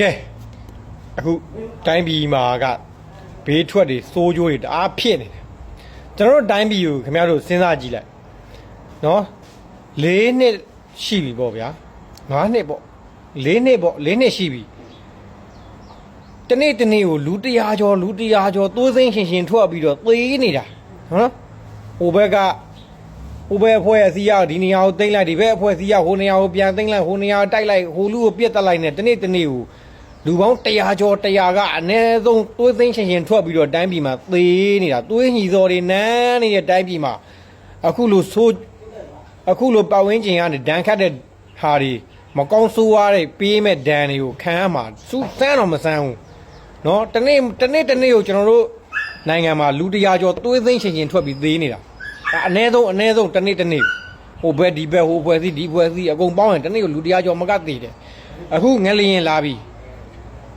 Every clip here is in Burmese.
ကဲအခုတိုင်းပြည်မှာကဘေးထွက်တွေစိုးကြိုးတွေတအားဖြစ်နေတယ်ကျွန်တော်တို့တိုင်းပြည်ကိုခင်ဗျားတို့စဉ်းစားကြည့်လိုက်နော်၄နှစ်ရှိပြီပေါ့ဗျာ၅နှစ်ပေါ့၄နှစ်ပေါ့၄နှစ်ရှိပြီတနေ့တနေ့ကိုလူတရာကျော်လူတရာကျော်သိုးစိမ့်ရှင်ရှင်ထွက်ပြီးတော့သေးနေတာနော်ဟိုဘက်ကဟိုဘက်အဖွဲ့အစည်းရဒီနေရာကိုတိမ့်လိုက်ဒီဘက်အဖွဲ့အစည်းရဟိုနေရာကိုပြန်တိမ့်လိုက်ဟိုနေရာကိုတိုက်လိုက်ဟိုလူကိုပြစ်တက်လိုက်နဲ့တနေ့တနေ့ကို လူပေါင်း100ကျော်100ကအနည်းဆုံးသွေးသိမ်းရှင်ရှင်ထွက်ပြီးတော့တိုင်းပြည်မှာသေးနေတာသွေးညီစော်တွေနန်းနေတဲ့တိုင်းပြည်မှာအခုလိုဆိုးအခုလိုပတ်ဝန်းကျင်ကနေဒဏ်ခတ်တဲ့ဟာတွေမကောင်းဆိုးရတဲ့ပေးမဲ့ဒဏ်တွေကိုခံရမှာစူးစမ်းတော့မစမ်းဘူးเนาะတနေ့တနေ့တနေ့ကိုကျွန်တော်တို့နိုင်ငံမှာလူ100ကျော်သွေးသိမ်းရှင်ရှင်ထွက်ပြီးသေးနေတာဒါအနည်းဆုံးအနည်းဆုံးတနေ့တနေ့ဟိုဘက်ဒီဘက်ဟိုဘက်စီဒီဘက်စီအကုန်ပေါင်းရင်တနေ့ကိုလူ100ကျော်မကသေးတယ်အခုငလျင်လာပြီ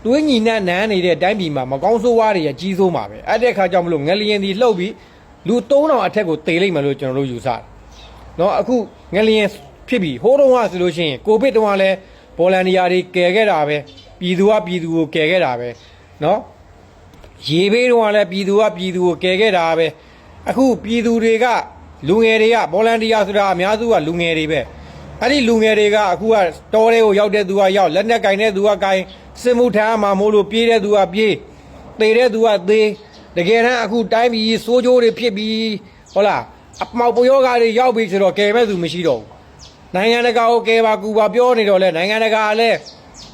တွေးညီနဲ့နန်းနေတဲ့တိုင်းပြည်မှာမကောင်းဆိုးဝါးတွေရကြီးစိုးမှာပဲအဲ့တဲ့ခါကြောင့်မလို့ငလျင်ဒီလှုပ်ပြီးလူ3000အထက်ကိုတေလိမ့်မယ်လို့ကျွန်တော်တို့ယူဆတယ်။နော်အခုငလျင်ဖြစ်ပြီးဟိုးတုန်းကဆိုလို့ရှိရင်ကိုဗစ်တုန်းကလည်းဗော်လန်တီယာတွေကယ်ခဲ့တာပဲပြည်သူကပြည်သူကိုကယ်ခဲ့တာပဲနော်ရေဘေးတုန်းကလည်းပြည်သူကပြည်သူကိုကယ်ခဲ့တာပဲအခုပြည်သူတွေကလူငယ်တွေကဗော်လန်တီယာဆိုတာအများစုကလူငယ်တွေပဲ အဲ့ဒီလူငယ်တွေကအခုကတောထဲကိုရောက်တဲ့သူကရောက်လက်နဲ့ကင်တဲ့သူကကင်စစ်မှုထမ်းမှာမို့လို့ပြေးတဲ့သူကပြေးသေတဲ့သူကသေတကယ်တမ်းအခုတိုင်းပြည်စိုးကြိုးတွေဖြစ်ပြီးဟုတ်လားအမောက်ပယောဂါတွေရောက်ပြီဆိုတော့ကယ်မဲ့သူမရှိတော့ဘူးနိုင်ငံတကာကိုကယ်ပါကူပါပြောနေတော့လဲနိုင်ငံတကာကလည်း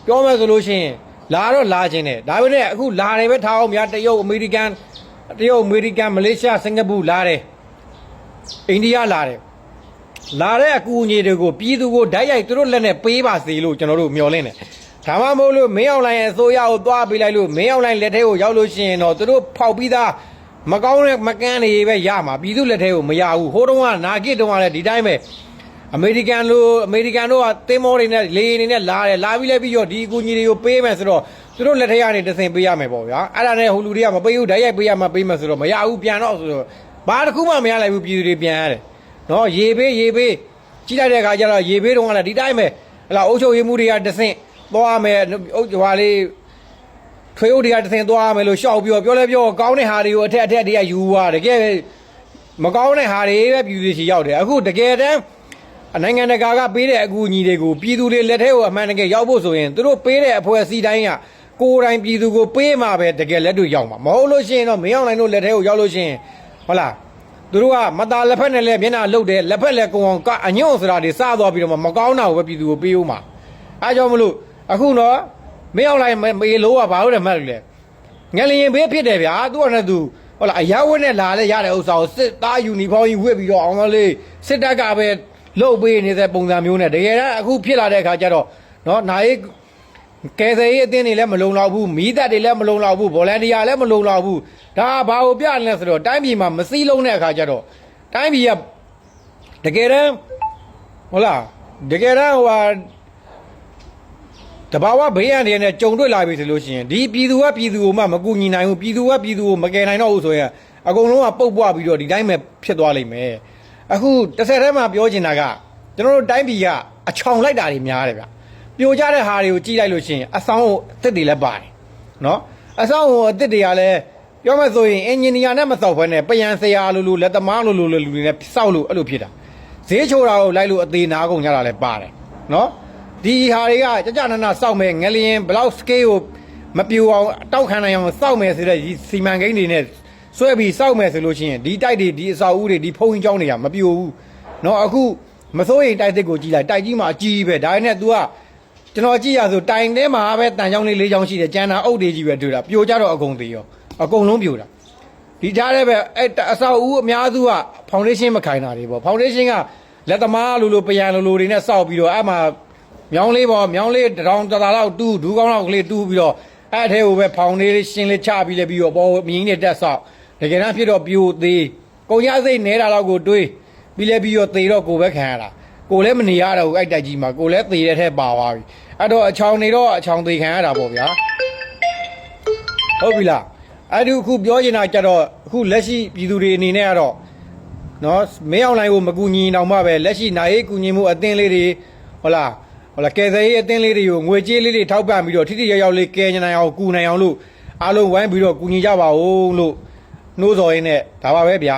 ပြောမယ်ဆိုလို့ရှိရင်လာတော့လာခြင်းတယ်ဒါပေမဲ့အခုလာတယ်ပဲထားအောင်များတရုတ်အမေရိကန်တရုတ်အမေရိကန်မလေးရှားစင်ကာပူလာတယ်အိန္ဒိယလာတယ် လာတဲ့အကူအညီတွေကိုပြည်သူကိုဓာတ်ရိုက်သူတို့လက်နဲ့ပေးပါစေလို့ကျွန်တော်တို့မျှော်လင့်တယ်။ဒါမှမဟုတ်လို့မင်းအောင်လိုင်းရဲ့အစိုးရကိုသွားပေးလိုက်လို့မင်းအောင်လိုင်းလက်ထဲကိုရောက်လို့ရှိရင်တော့သူတို့ဖောက်ပြီးသားမကောင်းတဲ့မကန်းတွေပဲရမှာပြည်သူလက်ထဲကိုမရဘူး။ဟိုတုန်းကနာဂစ်တုန်းကလည်းဒီတိုင်းပဲအမေရိကန်လိုအမေရိကန်တို့ကတင်းမောတွေနဲ့လေယာဉ်တွေနဲ့လာတယ်လာပြီးလဲပြီးတော့ဒီအကူအညီတွေကိုပေးမယ်ဆိုတော့သူတို့လက်ထဲကနေတဆင်ပေးရမယ်ပေါ့ဗျာ။အဲ့ဒါနဲ့ဟိုလူတွေကမပေးဘူးဓာတ်ရိုက်ပေးရမှာပေးမယ်ဆိုတော့မရဘူးပြန်တော့ဆိုတော့ဘာတစ်ခုမှမရလိုက်ဘူးပြည်သူတွေပြန်ရတယ်။ နော်ရေဘေးရေဘေးကြည့်လိုက်တဲ့အခါကျတော့ရေဘေးတုန်းကလည်းဒီတိုင်းပဲဟလာအုပ်ချုပ်ရေးမှုတွေကတဆင့်သွားမယ်အုပ်ဟွာလေးထွေးအုပ်တွေကတဆင့်သွားမယ်လို့ရှောက်ပြောပြောလဲပြောကောင်းတဲ့ဟာတွေကိုအထက်အထက်တွေကယူသွားတကယ်မကောင်းတဲ့ဟာတွေပဲပြည်သူတွေချီရောက်တယ်အခုတကယ်တမ်းနိုင်ငံတကာကပေးတဲ့အကူအညီတွေကိုပြည်သူတွေလက်ထဲကိုအမှန်တကယ်ရောက်ဖို့ဆိုရင်သူတို့ပေးတဲ့အဖွဲ့အစည်းတိုင်းကကိုယ်တိုင်ပြည်သူကိုပေးမှပဲတကယ်လက်တွေ့ရောက်မှာမဟုတ်လို့ရှိရင်တော့မင်းအောင်နိုင်တို့လက်ထဲကိုရောက်လို့ရှိရင်ဟုတ်လား သူတို့ကမตาလက်ဖက်နဲ့လည်းမျက်နှာလှုပ်တယ်လက်ဖက်လည်းကုံအောင်ကအညွန့်ဆိုတာတွေစသွားပြီးတော့မှမကောင်းတာကိုပဲပြည်သူကိုပေးဦးမှာအဲကြောင့်မလို့အခုတော့မင်းအောင်လိုက်မေလို့ကဘာလို့လဲမှတ်လို့လဲငလျင်ဘေးဖြစ်တယ်ဗျာသူကလည်းသူဟုတ်လားအရာဝတ်နဲ့လာလဲရတဲ့ဥစ္စာကိုစစ်သားယူနီဖောင်းကြီးဝတ်ပြီးတော့အောင်မလေးစစ်တပ်ကပဲလှုပ်ပေးနေတဲ့ပုံစံမျိုးနဲ့တကယ်တမ်းအခုဖြစ်လာတဲ့အခါကျတော့နော်နိုင် ကယ်ဆယ်ရေးအသင်းတွေလည်းမလုံလောက်ဘူးမီးတပ်တွေလည်းမလုံလောက်ဘူးဗော်လန်တီယာလည်းမလုံလောက်ဘူးဒါဘာကိုပြလဲဆိုတော့တိုင်းပြည်မှာမစည်းလုံးတဲ့အခါကျတော့တိုင်းပြည်ကတကယ်တမ်းဟုတ်လားတကယ်တမ်းဟိုဟာတဘာဝဘေးရန်တွေနဲ့ကြုံတွေ့လာပြီဆိုလို့ရှိရင်ဒီပြည်သူကပြည်သူကိုမှမကူညီနိုင်ဘူးပြည်သူကပြည်သူကိုမကယ်နိုင်တော့ဘူးဆိုရင်အကုန်လုံးကပုတ်ပွားပြီးတော့ဒီတိုင်းပဲဖြစ်သွားလိမ့်မယ်အခုတစ်ဆက်တည်းမှာပြောချင်တာကကျွန်တော်တို့တိုင်းပြည်ကအချောင်လိုက်တာတွေများတယ်ဗျ ပြိုကျတဲ့ဟာတွေကိုကြည့်လိုက်လို့ရှိရင်အဆောင်အသစ်တွေလည်းပါတယ်နော်အဆောင်အသစ်တွေကလည်းပြောမှဆိုရင်အင်ဂျင်နီယာနဲ့မစောက်ဘဲနဲ့ပယံဆရာလိုလိုလက်သမားလိုလိုလူတွေနဲ့စောက်လို့အဲ့လိုဖြစ်တာဈေးချိုတာကိုလိုက်လို့အသေးနာကုန်ကြတာလည်းပါတယ်နော်ဒီဟာတွေကကြကြနာနာစောက်မယ်ငလျင်ဘလောက်စကေးကိုမပြိုအောင်တောက်ခံနိုင်အောင်စောက်မယ်ဆိုတဲ့ဒီစီမံကိန်းတွေနဲ့ဆွဲပြီးစောက်မယ်ဆိုလို့ရှိရင်ဒီတိုက်တွေဒီအဆောက်အဦတွေဒီဖုံးကြီးကျောင်းတွေကမပြိုဘူးနော်အခုမစိုးရိမ်တိုက်သစ်ကိုကြည့်လိုက်တိုက်ကြီးမှာအကြီးပဲဒါနဲ့ तू က ကျွန်တော်ကြည့်ရဆိုတိုင်ထဲမှာပဲတန်ချောင်းလေးလေးချောင်းရှိတယ်ကျန်တာအုတ်တွေကြီးပဲတွေ့တာပြိုကြတော့အကုန်သေးရောအကုန်လုံးပြိုတာဒီထားတဲ့ပဲအဲ့အဆောက်အဦအများစုကဖောင်ဒေးရှင်းမခိုင်တာတွေပေါ့ဖောင်ဒေးရှင်းကလက်သမားလိုလိုပယံလိုလိုတွေနဲ့စောက်ပြီးတော့အဲ့မှာမြောင်းလေးပေါ့မြောင်းလေးတစ်ထောင်တစ်သာလောက်တူးဒူးကောင်းလောက်ကလေးတူးပြီးတော့အဲ့အထဲကိုပဲဖောင်ဒေးရှင်းလေးချပြီးလဲပြီးတော့ပေါ်မြင်းနဲ့တက်ဆောက်တကယ်တမ်းဖြစ်တော့ပြိုသေးကုန်ရစိတ်နဲတာလောက်ကိုတွေးပြီးလဲပြီးတော့သေတော့ကိုယ်ပဲခံရတာ ကိုလည်းမနေရတော့ဘူးအဲ့တိုက်ကြီးမှာကိုလည်းသေတဲ့ထဲပါသွားပြီအဲ့တော့အချောင်နေတော့အချောင်သေခံရတာပေါ့ဗျာဟုတ်ပြီလားအဲ့ဒီအခုပြောချင်တာကြတော့အခုလက်ရှိပြည်သူတွေအနေနဲ့ကတော့နော်မင်းအောင်လိုင်းကိုမကူညီတော့မှပဲလက်ရှိနိုင်ရေးကူညီမှုအသင်းလေးတွေဟုတ်လားဟုတ်လားကယ်ဆယ်ရေးအသင်းလေးတွေကိုငွေကြေးလေးတွေထောက်ပံ့ပြီးတော့ထိထိရောက်ရောက်လေးကယ်နိုင်အောင်ကူနိုင်အောင်လို့အားလုံးဝိုင်းပြီးတော့ကူညီကြပါဦးလို့နှိုးဆော်ရင်းနဲ့ဒါပါပဲဗျာ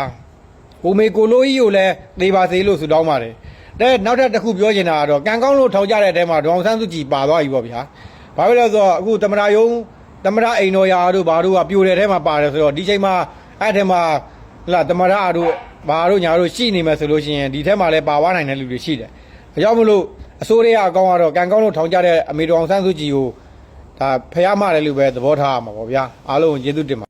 ကိုမေကိုလိုကြီးကိုလည်းသေပါစေလို့ဆုတောင်းပါတယ် တဲ့နောက်ထပ်တစ်ခုပြောချင်တာကတော့ကံကောင်းလို့ထောက်ကြတဲ့အထဲမှာဒေါအောင်ဆန်းစုကြည်ပါသွားပြီပေါ့ဗျာဘာဖြစ်လဲဆိုတော့အခုသမရာယုံသမရာအိမ်တော်ရာတို့ဘာတို့ကပြိုတဲ့ထဲမှာပါတယ်ဆိုတော့ဒီချိန်မှာအဲ့ထဲမှာဟလာသမရာတို့ဘာတို့ညာတို့ရှိနေမယ်ဆိုလို့ရှိရင်ဒီထဲမှာလည်းပါသွားနိုင်တဲ့လူတွေရှိတယ်ဒါကြောင့်မလို့အစိုးရအကောင်းကတော့ကံကောင်းလို့ထောင်ကြတဲ့အမေတော်အောင်ဆန်းစုကြည်ကိုဒါဖျားမတယ်လို့ပဲသဘောထားရမှာပေါ့ဗျာအားလုံးကိုကျေးဇူးတင်ပါ